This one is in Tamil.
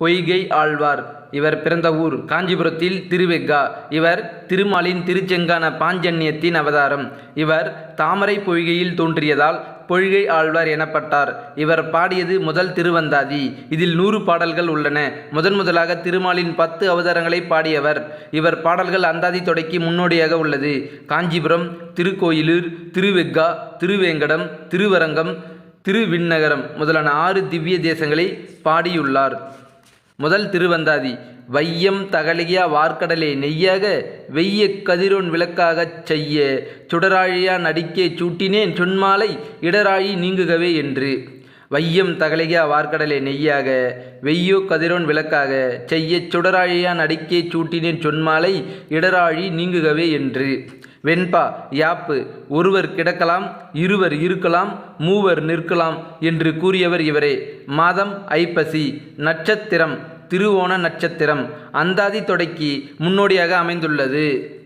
பொய்கை ஆழ்வார். இவர் பிறந்த ஊர் காஞ்சிபுரத்தில் திருவெக்கா. இவர் திருமாலின் திருச்செங்கான பாஞ்சன்யத்தின் அவதாரம். இவர் தாமரை பொய்கையில் தோன்றியதால் பொய்கை ஆழ்வார் எனப்பட்டார். இவர் பாடியது முதல் திருவந்தாதி. இதில் நூறு பாடல்கள் உள்ளன. முதன் முதலாக திருமாலின் பத்து அவதாரங்களை பாடியவர். இவர் பாடல்கள் அந்தாதி தொடக்கி முன்னோடியாக உள்ளது. காஞ்சிபுரம் திருக்கோயிலூர் திருவெக்கா திருவேங்கடம் திருவரங்கம் திருவிண்ணகரம் முதலான ஆறு திவ்ய தேசங்களை பாடியுள்ளார். முதல் திருவந்தாதி. வையம் தகலிய வார்க்கடலே நெய்யாக வெய்ய கதிரோன் விளக்காகச் செய்ய சுடராழியா நடிக்கே சூட்டினேன் சொன்மாலை இடராழி நீங்குகவே என்று. வையம் தகலிய வார்க்கடலே நெய்யாக வெய்யோ கதிரோன் விளக்காக செய்யச் சுடராழியா நடிக்கே சூட்டினேன் சொன்மாலை இடராழி நீங்குகவே என்று. வெண்பா யாப்பு ஒருவர் கிடக்கலாம் இருவர் இருக்கலாம் மூவர் நிற்கலாம் என்று கூறியவர் இவரே. மாதம் ஐப்பசி நட்சத்திரம் திருவோண நட்சத்திரம். அந்தாதி தொடக்கி முன்னோடியாக அமைந்துள்ளது.